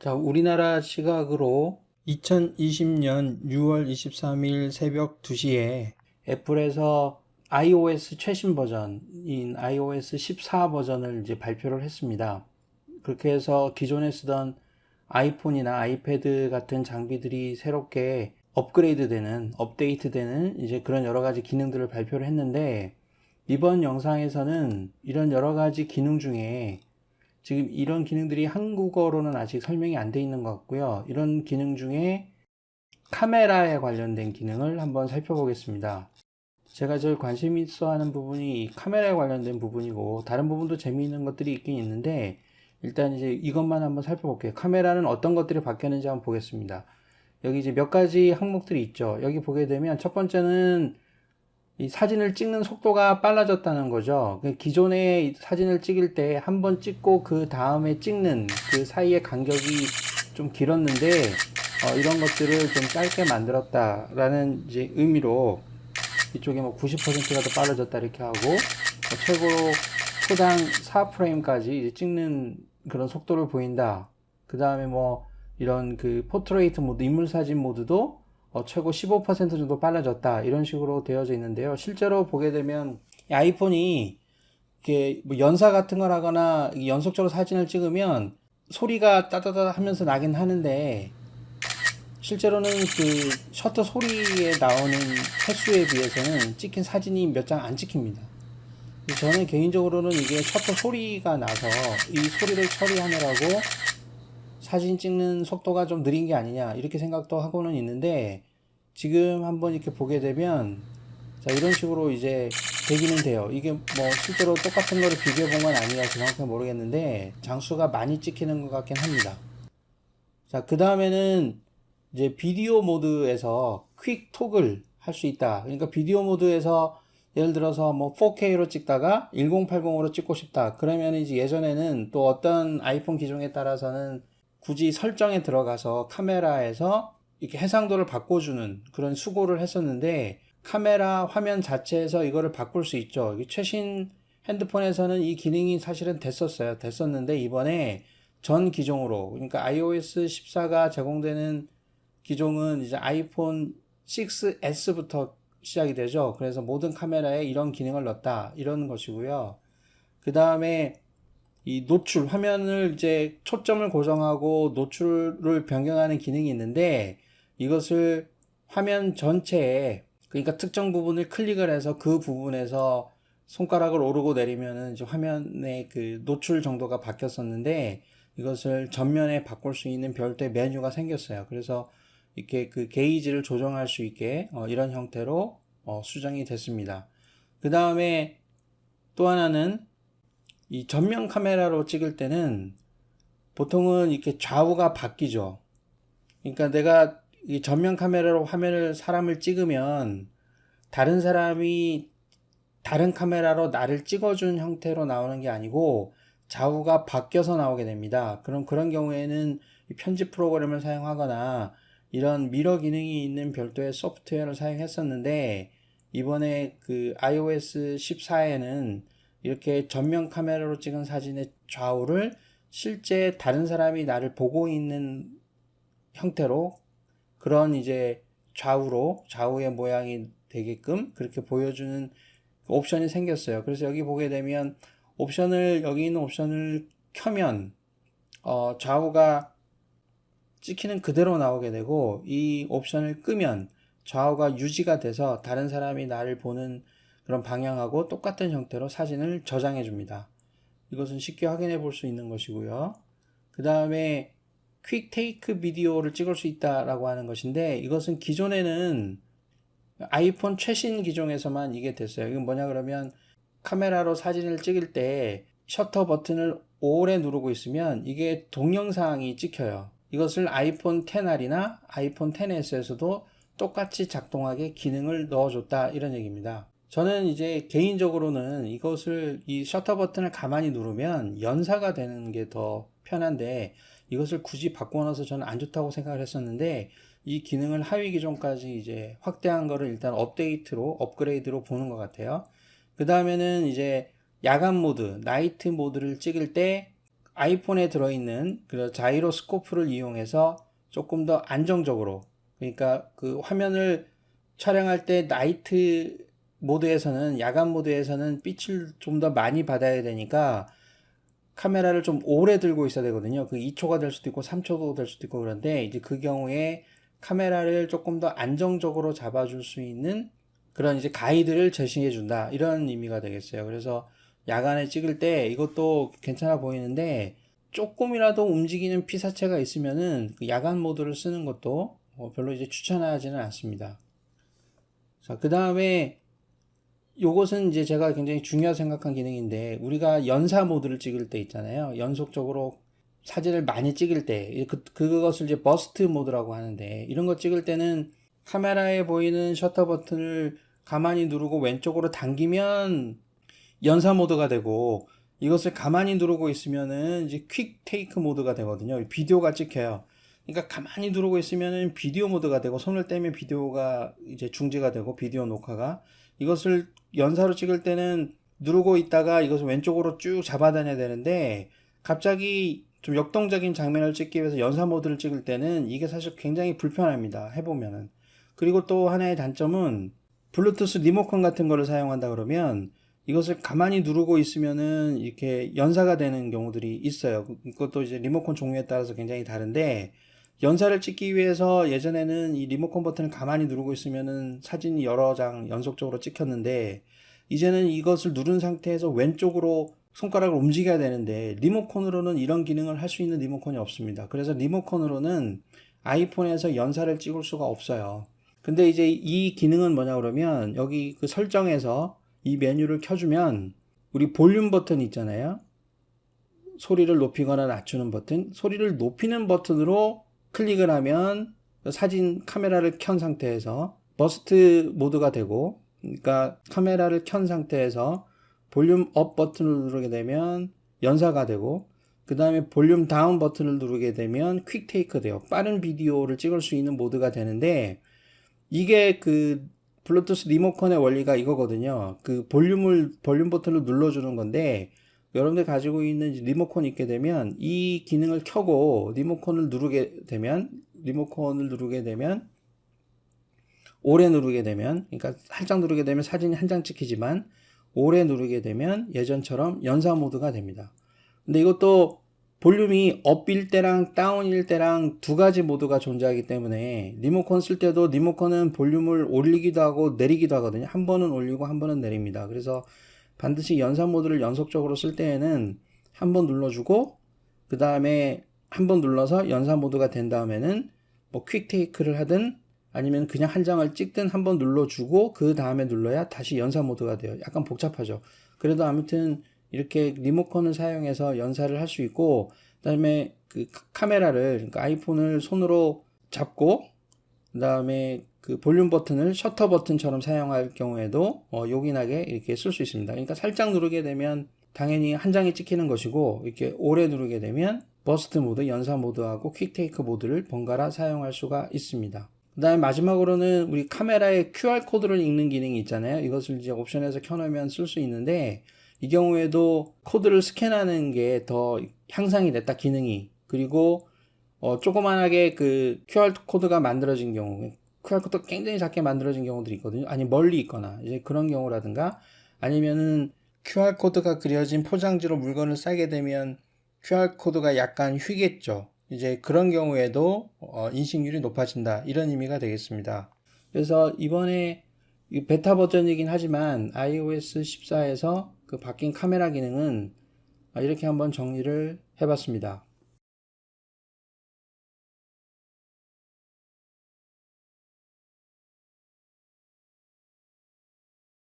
자, 우리나라 시각으로 2020년 6월 23일 새벽 2시에 애플에서 iOS 최신 버전인 iOS 14 버전을 이제 발표를 했습니다. 그렇게 해서 기존에 쓰던 아이폰이나 아이패드 같은 장비들이 새롭게 업그레이드 되는, 업데이트 되는 이제 그런 여러 가지 기능들을 발표를 했는데 이번 영상에서는 이런 여러 가지 기능 중에 지금 이런 기능들이 한국어로는 아직 설명이 안 돼 있는 것 같고요. 이런 기능 중에 카메라에 관련된 기능을 한번 살펴보겠습니다. 제가 제일 관심 있어 하는 부분이 이 카메라에 관련된 부분이고, 다른 부분도 재미있는 것들이 있긴 있는데, 일단 이제 이것만 한번 살펴볼게요. 카메라는 어떤 것들이 바뀌었는지 한번 보겠습니다. 여기 이제 몇 가지 항목들이 있죠. 여기 보게 되면 첫 번째는 이 사진을 찍는 속도가 빨라졌다는 거죠. 그 기존에 사진을 찍을 때 한 번 찍고 그 다음에 찍는 그 사이의 간격이 좀 길었는데 어, 이런 것들을 좀 짧게 만들었다라는 이제 의미로 이쪽에 뭐 90%가 더 빨라졌다 이렇게 하고 어, 최고로 초당 4프레임까지 이제 찍는 그런 속도를 보인다. 그 다음에 뭐 이런 그 포트레이트 모드, 인물 사진 모드도 어, 최고 15% 정도 빨라졌다. 이런 식으로 되어져 있는데요. 실제로 보게 되면 이 아이폰이 이렇게 뭐 연사 같은 걸 하거나 이 연속적으로 사진을 찍으면 소리가 따다다 하면서 나긴 하는데 실제로는 그 셔터 소리에 나오는 횟수에 비해서는 찍힌 사진이 몇 장 안 찍힙니다. 저는 개인적으로는 이게 셔터 소리가 나서 이 소리를 처리하느라고 사진 찍는 속도가 좀 느린 게 아니냐 이렇게 생각도 하고는 있는데 지금 한번 이렇게 보게 되면 자 이런 식으로 이제 되기는 돼요. 이게 뭐 실제로 똑같은 거를 비교해 본 건 아니라서 정확히 모르겠는데 장수가 많이 찍히는 것 같긴 합니다. 자그 다음에는 이제 비디오 모드에서 퀵 톡을 할 수 있다. 그러니까 비디오 모드에서 예를 들어서 뭐 4K로 찍다가 1080으로 찍고 싶다. 그러면 이제 예전에는 또 어떤 아이폰 기종에 따라서는 굳이 설정에 들어가서 카메라에서 이렇게 해상도를 바꿔주는 그런 수고를 했었는데 카메라 화면 자체에서 이거를 바꿀 수 있죠. 최신 핸드폰에서는 이 기능이 사실은 됐었어요. 됐었는데 이번에 전 기종으로 그러니까 iOS 14가 제공되는 기종은 이제 아이폰 6s부터 시작이 되죠. 그래서 모든 카메라에 이런 기능을 넣었다. 이런 것이고요. 그 다음에 이 노출 화면을 이제 초점을 고정하고 노출을 변경하는 기능이 있는데 이것을 화면 전체에 그러니까 특정 부분을 클릭을 해서 그 부분에서 손가락을 오르고 내리면은 이제 화면의 그 노출 정도가 바뀌었었는데 이것을 전면에 바꿀 수 있는 별도의 메뉴가 생겼어요. 그래서 이렇게 그 게이지를 조정할 수 있게 어, 이런 형태로 어, 수정이 됐습니다. 그 다음에 또 하나는 이 전면 카메라로 찍을 때는 보통은 이렇게 좌우가 바뀌죠. 그러니까 내가 이 전면 카메라로 화면을 사람을 찍으면 다른 사람이 다른 카메라로 나를 찍어준 형태로 나오는 게 아니고 좌우가 바뀌어서 나오게 됩니다. 그럼 그런 경우에는 이 편집 프로그램을 사용하거나 이런 미러 기능이 있는 별도의 소프트웨어를 사용했었는데 이번에 그 iOS 14에는 이렇게 전면 카메라로 찍은 사진의 좌우를 실제 다른 사람이 나를 보고 있는 형태로 그런 이제 좌우로 좌우의 모양이 되게끔 그렇게 보여주는 옵션이 생겼어요. 그래서 여기 보게 되면 옵션을 여기 있는 옵션을 켜면 어, 좌우가 찍히는 그대로 나오게 되고 이 옵션을 끄면 좌우가 유지가 돼서 다른 사람이 나를 보는 그런 방향하고 똑같은 형태로 사진을 저장해 줍니다. 이것은 쉽게 확인해 볼 수 있는 것이고요. 그 다음에 퀵 테이크 비디오를 찍을 수 있다라고 하는 것인데 이것은 기존에는 아이폰 최신 기종에서만 이게 됐어요. 이건 뭐냐 그러면 카메라로 사진을 찍을 때 셔터 버튼을 오래 누르고 있으면 이게 동영상이 찍혀요. 이것을 아이폰 10R이나 아이폰 10s에서도 똑같이 작동하게 기능을 넣어줬다 이런 얘기입니다. 저는 이제 개인적으로는 이것을 이 셔터 버튼을 가만히 누르면 연사가 되는 게 더 편한데 이것을 굳이 바꿔놔서 저는 안 좋다고 생각을 했었는데 이 기능을 하위 기종까지 이제 확대한 거를 일단 업데이트로 업그레이드로 보는 것 같아요. 그 다음에는 이제 야간 모드, 나이트 모드를 찍을 때 아이폰에 들어있는 그 자이로스코프를 이용해서 조금 더 안정적으로 그러니까 그 화면을 촬영할 때 나이트 모드에서는 야간 모드에서는 빛을 좀 더 많이 받아야 되니까 카메라를 좀 오래 들고 있어야 되거든요. 그 2초가 될 수도 있고 3초도 될 수도 있고 그런데 이제 그 경우에 카메라를 조금 더 안정적으로 잡아줄 수 있는 그런 이제 가이드를 제시해 준다. 이런 의미가 되겠어요. 그래서 야간에 찍을 때 이것도 괜찮아 보이는데 조금이라도 움직이는 피사체가 있으면은 그 야간 모드를 쓰는 것도 어, 별로 이제 추천하지는 않습니다. 자, 그 다음에 요것은 이제 제가 굉장히 중요하게 생각한 기능인데 우리가 연사 모드를 찍을 때 있잖아요. 연속적으로 사진을 많이 찍을 때 그, 그것을 이제 버스트 모드라고 하는데 이런 거 찍을 때는 카메라에 보이는 셔터 버튼을 가만히 누르고 왼쪽으로 당기면 연사 모드가 되고 이것을 가만히 누르고 있으면은 이제 퀵 테이크 모드가 되거든요. 비디오가 찍혀요. 그러니까 가만히 누르고 있으면은 비디오 모드가 되고 손을 떼면 비디오가 이제 중지가 되고 비디오 녹화가 이것을 연사로 찍을 때는 누르고 있다가 이것을 왼쪽으로 쭉 잡아다녀야 되는데 갑자기 좀 역동적인 장면을 찍기 위해서 연사 모드를 찍을 때는 이게 사실 굉장히 불편합니다. 해보면은. 그리고 또 하나의 단점은 블루투스 리모컨 같은 거를 사용한다 그러면 이것을 가만히 누르고 있으면은 이렇게 연사가 되는 경우들이 있어요. 이것도 이제 리모컨 종류에 따라서 굉장히 다른데 연사를 찍기 위해서 예전에는 이 리모컨 버튼을 가만히 누르고 있으면은 사진이 여러 장 연속적으로 찍혔는데 이제는 이것을 누른 상태에서 왼쪽으로 손가락을 움직여야 되는데 리모컨으로는 이런 기능을 할 수 있는 리모컨이 없습니다. 그래서 리모컨으로는 아이폰에서 연사를 찍을 수가 없어요. 근데 이제 이 기능은 뭐냐 그러면 여기 그 설정에서 이 메뉴를 켜주면 우리 볼륨 버튼 있잖아요. 소리를 높이거나 낮추는 버튼, 소리를 높이는 버튼으로 클릭을 하면 사진 카메라를 켠 상태에서 버스트 모드가 되고 그러니까 카메라를 켠 상태에서 볼륨 업 버튼을 누르게 되면 연사가 되고 그 다음에 볼륨 다운 버튼을 누르게 되면 퀵 테이크 돼요. 빠른 비디오를 찍을 수 있는 모드가 되는데 이게 그 블루투스 리모컨의 원리가 이거거든요. 그 볼륨을 볼륨 버튼을 눌러주는 건데 여러분들 가지고 있는 리모컨이 있게 되면 이 기능을 켜고 리모컨을 누르게 되면 리모컨을 누르게 되면 오래 누르게 되면 그러니까 살짝 누르게 되면 사진이 한 장 찍히지만 오래 누르게 되면 예전처럼 연사 모드가 됩니다. 근데 이것도 볼륨이 업일 때랑 다운일 때랑 두 가지 모드가 존재하기 때문에 리모컨 쓸 때도 리모컨은 볼륨을 올리기도 하고 내리기도 하거든요. 한 번은 올리고 한 번은 내립니다. 그래서 반드시 연사 모드를 연속적으로 쓸 때에는 한 번 눌러주고 그 다음에 한 번 눌러서 연사 모드가 된 다음에는 뭐 퀵테이크를 하든 아니면 그냥 한 장을 찍든 한 번 눌러주고 그 다음에 눌러야 다시 연사 모드가 돼요. 약간 복잡하죠. 그래도 아무튼 이렇게 리모컨을 사용해서 연사를 할 수 있고 그다음에 그 카메라를 그러니까 아이폰을 손으로 잡고 그다음에 그 볼륨 버튼을 셔터 버튼처럼 사용할 경우에도 어, 요긴하게 이렇게 쓸 수 있습니다. 그러니까 살짝 누르게 되면 당연히 한 장이 찍히는 것이고 이렇게 오래 누르게 되면 버스트 모드, 연사 모드하고 퀵테이크 모드를 번갈아 사용할 수가 있습니다. 그 다음에 마지막으로는 우리 카메라에 QR 코드를 읽는 기능이 있잖아요. 이것을 이제 옵션에서 켜놓으면 쓸 수 있는데 이 경우에도 코드를 스캔하는 게 더 향상이 됐다 기능이 그리고 어, 조그만하게 그 QR 코드가 만들어진 경우 코드 굉장히 작게 만들어진 경우들이 있거든요. 아니 멀리 있거나 이제 그런 경우라든가 아니면은 QR 코드가 그려진 포장지로 물건을 싸게 되면 QR 코드가 약간 휘겠죠. 이제 그런 경우에도 어, 인식률이 높아진다 이런 의미가 되겠습니다. 그래서 이번에 이 베타 버전이긴 하지만 iOS 14에서 그 바뀐 카메라 기능은 이렇게 한번 정리를 해봤습니다.